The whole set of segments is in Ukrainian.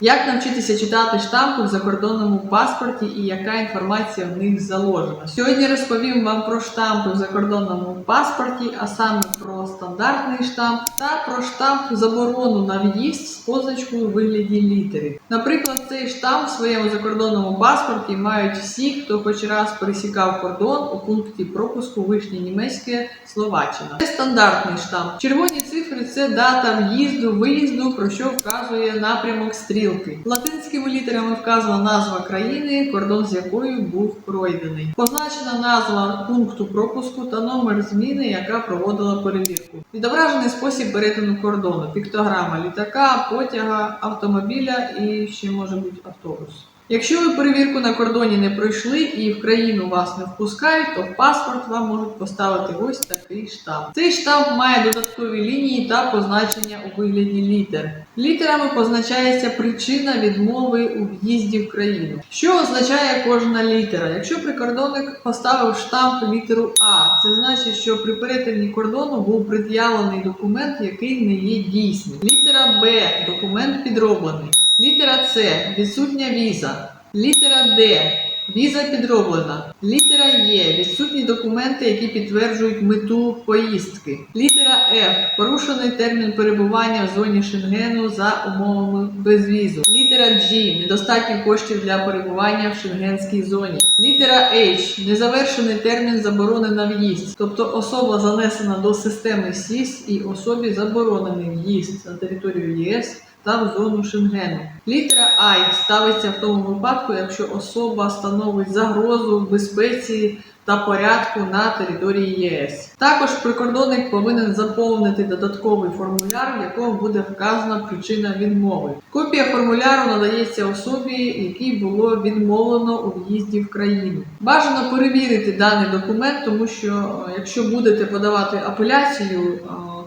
Як навчитися читати штампи в закордонному паспорті і яка інформація в них заложена? Сьогодні розповім вам про штампи в закордонному паспорті, а саме про стандартний штамп та про штамп заборону на в'їзд з позначкою у вигляді літери. Наприклад, цей штамп в своєму закордонному паспорті мають всі, хто хоч раз пересікав кордон у пункті пропуску Вишнє Німецьке Словаччина. Це стандартний штамп. Червоні цифри це дата в'їзду, виїзду, про що вказує напрямок стрілки. Латинськими літерами вказана назва країни, кордон з якою був пройдений. Позначена назва пункту пропуску та номер зміни, яка проводила перевірку. Відображений спосіб перетину кордону, піктограма літака, потяга, автомобіля і ще може бути автобус. Якщо ви перевірку на кордоні не пройшли і в країну вас не впускають, то в паспорт вам можуть поставити ось такий штамп. Цей штамп має додаткові лінії та позначення у вигляді літер. Літерами позначається причина відмови у в'їзді в країну. Що означає кожна літера? Якщо прикордонник поставив штамп літеру А, це значить, що при перетині кордону був пред'явлений документ, який не є дійсним. Літера Б документ підроблений. Літера С відсутня віза. Літера Д віза підроблена. Літера Є відсутні документи, які підтверджують мету поїздки. Літера Ф порушений термін перебування в зоні Шенгену за умовами безвізу. Літера G недостатньо коштів для перебування в шенгенській зоні. Літера H незавершений термін заборони на в'їзд, тобто особа занесена до системи СІС і особі заборонений в'їзд на територію ЄС та в зону Шенгену. Літера I ставиться в тому випадку, якщо особа становить загрозу безпеці та порядку на території ЄС. Також прикордонник повинен заповнити додатковий формуляр, в якому буде вказана причина відмови. Копія формуляру надається особі, якій було відмовлено у в'їзді в країну. Бажано перевірити даний документ, тому що е, якщо будете подавати апеляцію,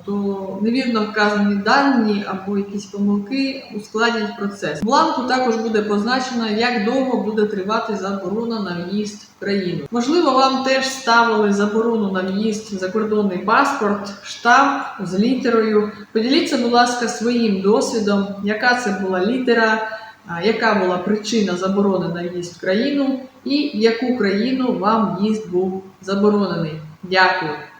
е, то невірно вказані дані або якісь помилки ускладнять процес. В бланку також буде позначено, як довго буде тривати заборона на в'їзд в країну. Можливо, вам теж ставили заборону на в'їзд закордонний паспорт, штамп з літерою. Поділіться, будь ласка, своїм досвідом, яка це була літера. Яка була причина заборони на в'їзд в країну, і в яку країну вам в'їзд був заборонений? Дякую.